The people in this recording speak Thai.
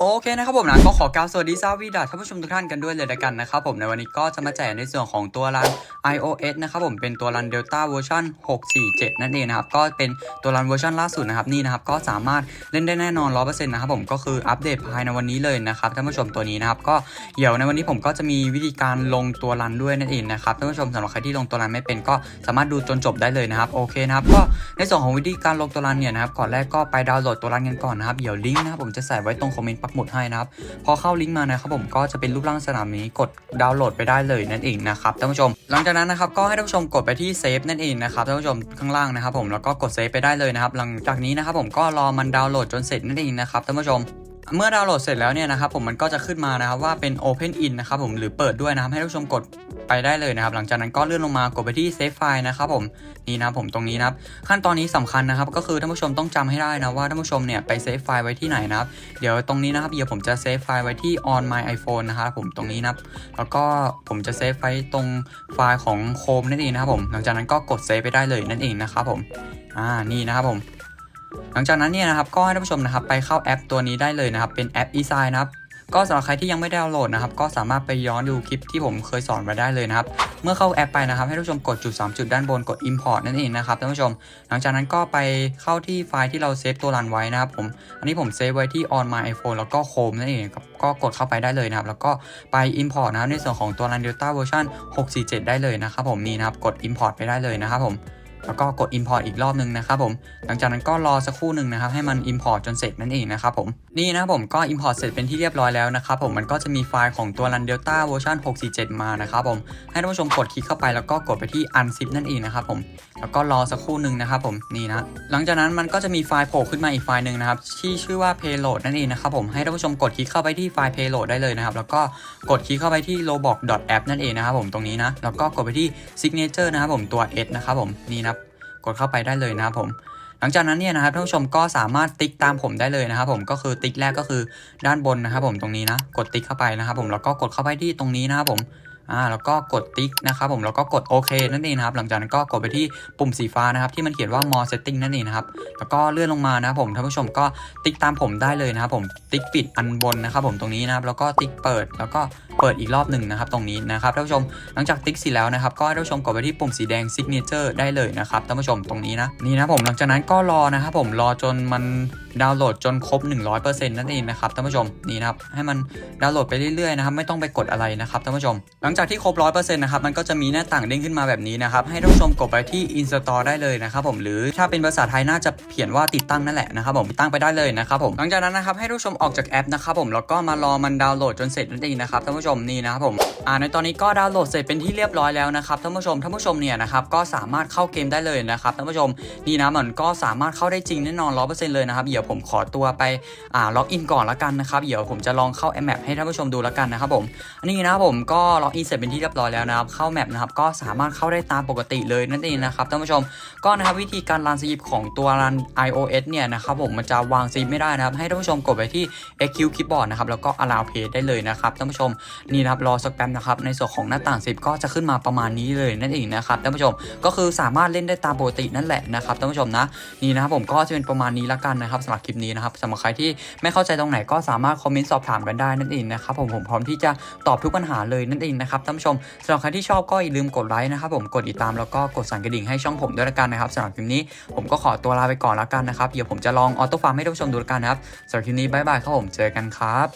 โอเคนะครับผมนะก็ขอกล่าวสวัสดีซาวีดาท่านผู้ชมทุกท่านกันด้วยเลยละกันนะครับผมในวันนี้ก็จะมาแจกในส่วนของตัวรัน iOS นะครับผมเป็นตัวรัน Delta เวอร์ชัน647 นั่นเองนะครับก็เป็นตัวรันเวอร์ชันล่าสุดนะครับนี่นะครับก็สามารถเล่นได้แน่นอน 100%นะครับผมก็คืออัปเดตภายในวันนี้เลยนะครับท่านผู้ชมตัวนี้นะครับก็เดี๋ยวในวันนี้ผมก็จะมีวิธีการลงตัวรันด้วยนั่นเองนะครับท่านผู้ชมสำหรับใครที่ลงตัวรันไม่เป็นก็สามารถดูจนจบได้เลยนะครับโอเคนะครับก็ในส่วนของวิธีการลงตัวรันเนี่ยนะครับก่อนแรกก็ไปดาวน์โหลดตัวรันกันก่อนนะครับเดี๋ยวลิงก์นะครับผมจะใส่ไว้ตรงคอมเมนต์ปักหมุดให้นะครับ พอเข้าลิงก์มานะครับผมก็จะเป็นรูปร่างสนามนี้กดดาวน์โหลดไปได้เลยนั่นเองนะครับท่านผู้ชม หลังจากนั้นนะครับก็ให้ท่านผู้ชมกดไปที่เซฟนั่นเองนะครับท่านผู้ชมข้างล่างนะครับผมแล้วก็กดเซฟไปได้เลยนะครับหลังจากนี้นะครับผมก็รอมันดาวน์โหลดจนเสร็จนั่นเองนะครับท่านผู้ชม เมื่อดาวน์โหลดเสร็จแล้วเนี่ยนะครับผมมันก็จะขึ้นมานะครับว่าเป็น Open In นะครับผมหรือเปิดด้วยนะครับให้ท่านผู้ชมกดไปได้เลยนะครับ หลังจากนั้นก็เลื่อนลงมากดไปที่ Save File นะครับผมนี่นะผมตรงนี้นะครับขั้นตอนนี้สำคัญนะครับก็คือท่านผู้ชมต้องจำให้ได้นะว่าท่านผู้ชมเนี่ยไปเซฟไฟล์ไว้ที่ไหนนะครับเดี๋ยวตรงนี้นะครับเดี๋ยวผมจะเซฟไฟล์ไว้ที่ on my iPhone นะครับผมตรงนี้นะครับแล้วก็ผมจะเซฟไว้ตรงไฟล์ของ Chrome นั่นเองนะครับผมหลังจากนั้นก็กดเซฟไปได้เลยนั่นเองนะครับผมอ่านี่นะครับผม หลังจากนั้นเนี่ยนะครับก็ให้ท่านผู้ชมนะครับไปเข้าแอปตัวนี้ได้เลยนะครับเป็นแอป e s i นะครับก็สำหรับใครที่ยังไม่ได้ดาวน์โหลดนะครับก็สามารถไปย้อนดูคลิปที่ผมเคยสอนไว้ได้เลยนะครับเมื่อเข้าแอปไปนะครับให้ท่านผู้ชมกดจุด 3 จุดด้านบนกด Import นั่นเองนะครับท่านผู้ชม หลังจากนั้นก็ไปเข้าที่ไฟล์ที่เราเซฟตัวรันไว้นะครับผมอันนี้ผมเซฟไว้ที่ on my iPhone แล้วก็ Home นั่นเองครับก็กดเข้าไปได้เลยนะครับแล้วก็ไป Import นะครับในส่วนของตัวรัน Delta เวอร์ชัน647 ได้เลยนะครับผมนี่นะครับกด Import ไปได้เลยนะครับผม แล้วก็กด Import อีกรอบหนึ่งนะครับผม หลังจากนั้นก็รอสักครู่หนึ่งนะครับให้มัน Import จนเสร็จนั่นเองนะครับผม นี่นะครับผมก็ Import เสร็จเป็นที่เรียบร้อยแล้วนะครับผมมันก็จะมีไฟล์ของตัว Run Delta เวอร์ชัน647 มานะครับผม ให้ท่านผู้ชมกดคลิกเข้าไปแล้วก็กดไปที่ Unzip นั่นเองนะครับผม แล้วก็รอสักครู่หนึ่งนะครับผมนี่นะ หลังจากนั้นมันก็จะมีไฟล์โผล่ขึ้นมาอีกไฟล์หนึ่งนะครับที่ชื่อว่า payload นั่นเองนะครับผมให้ท่านผู้ชมกดคลิกเข้าไปที่ไฟล์ payload ได้เลยนะครับแล้วก็กดคลิกเข้าไปที่ roblox.app นั่นเองนะครับผมตรงนี้นะแล้วก็กดไปที่ signature นะครับผมตัว s นะครับผมนี่นะ กดเข้าไปได้เลยนะครับผม หลังจากนั้นเนี่ยนะครับท่านผู้ชมก็สามารถติ๊กตามผมได้เลยนะครับผมก็คือติ๊กแรกก็คือด้านบนนะครับผมตรงนี้นะ กดติ๊กเข้าไปนะครับผมแล้วก็กดเข้าไปที่ตรงนี้นะครับผม อ่าแล้วก็กดติ๊กนะครับผมแล้วก็กดโอเคนั่นเองนะครับหลังจากนั้นก็กดไปที่ปุ่มสีฟ้านะครับที่มันเขียนว่า more setting นั่นเองนะครับแล้วก็เลื่อนลงมานะครับผมท่านผู้ชมก็ติ๊กตามผมได้เลยนะครับผมติ๊กปิดอันบนนะครับผมตรงนี้นะครับแล้วก็ติ๊กเปิดแล้วก็เปิดอีกรอบหนึ่งนะครับตรงนี้นะครับท่านผู้ชมหลังจากติ๊กเสร็จแล้วนะครับก็ให้ท่านผู้ชมกดไปที่ปุ่มสีแดง signature ได้เลยนะครับท่านผู้ชมตรงนี้นะนี่นะผมหลังจากนั้นก็รอนะครับผมรอจนมัน ดาวน์โหลดจนครบ 100%นั่นเองนะครับท่านผู้ชมนี่นะครับให้มันดาวน์โหลดไปเรื่อยๆนะครับไม่ต้องไปกดอะไรนะครับท่านผู้ชม หลังจากที่ครบ 100%นะครับมันก็จะมีหน้าต่างเด้งขึ้นมาแบบนี้นะครับให้ท่านผู้ชมกดไปที่ install ได้เลยนะครับผมหรือถ้าเป็นภาษาไทยน่าจะเขียนว่าติดตั้งนั่นแหละนะครับผมติดตั้งไปได้เลยนะครับผมหลังจากนั้นนะครับให้ท่านผู้ชมออกจากแอปนะครับผมแล้วก็มารอมันดาวน์โหลดจนเสร็จนั่นเองนะครับท่านผู้ชมนี่นะครับผมอ่าในตอนนี้ก็ดาวน์โหลดเสร็จเป็นที่เรียบร้อยแล้วนะครับท่านผู้ชมท่านผู้ชมเนี่ยนะครับก็สามารถเข้าเกมได้เลยนะครับท่านผู้ชมนี่นะมันก็สามารถเข้าได้จริงแน่นอนร้อเปอร์เซ็นต์เลยนะครับเดี๋ยวผมขอตัวไปอ่าล็อกอินก่อนละกันนะครับเดี๋ยวผมจะลองเข้าแอปแมปให้ท่านผู้ชมดูละกันนะครับผมอันนี้นะครับผมก็ล็อกอินเสร็จเป็นที่เรียบร้อยแล้วนะครับเข้าแมปนะครับก็สามารถเข้าได้ตามปกติเลยนั่นเองนะครับท่านผู้ชมก็นะครับวิธีการรันสยิปของตัวรัน iOS เนี่ยนะครับผมมันจะวางซีไม่ได้นะครับให้ท่านผู้ชมกดไปที่ EQ Keyboard นะครับแล้วก็ Allow Page ได้เลยนะครับท่านผู้ชมนี่นะครับรอสักแป๊บนะครับในส่วนของหน้าต่างซิปก็จะขึ้นมาประมาณนี้เลยนั่นเองนะครับท่านผู้ชมก็คือสามารถเล่นได้ตามปกตินั่นแหละนะครับท่านผู้ชมนะนี่นะครับผมก็จะเป็นประมาณนี้ละกันนะครับสำหรับคลิปนี้นะครับสำหรับใครที่ไม่เข้าใจตรงไหนก็สามารถคอมเมนต์สอบถามกันได้นั่นเองนะครับผมผมพร้อมที่จะตอบทุกปัญหาเลยนั่นเองนะครับท่านผู้ชมสำหรับใครที่ชอบก็อย่าลืมกดไลค์นะครับผมกดติดตามแล้วก็กดสั่นกระดิ่งให้ช่องผมด้วยละกันนะครับสำหรับคลิปนี้ผมก็ขอตัวลาไปก่อนละกันนะครับเดี๋ยวผมจะลองออโต้ฟาร์มให้ท่านผู้ชมดูละกันนะครับสำหรับคลิปนี้บายบายครับผมเจอกันครับ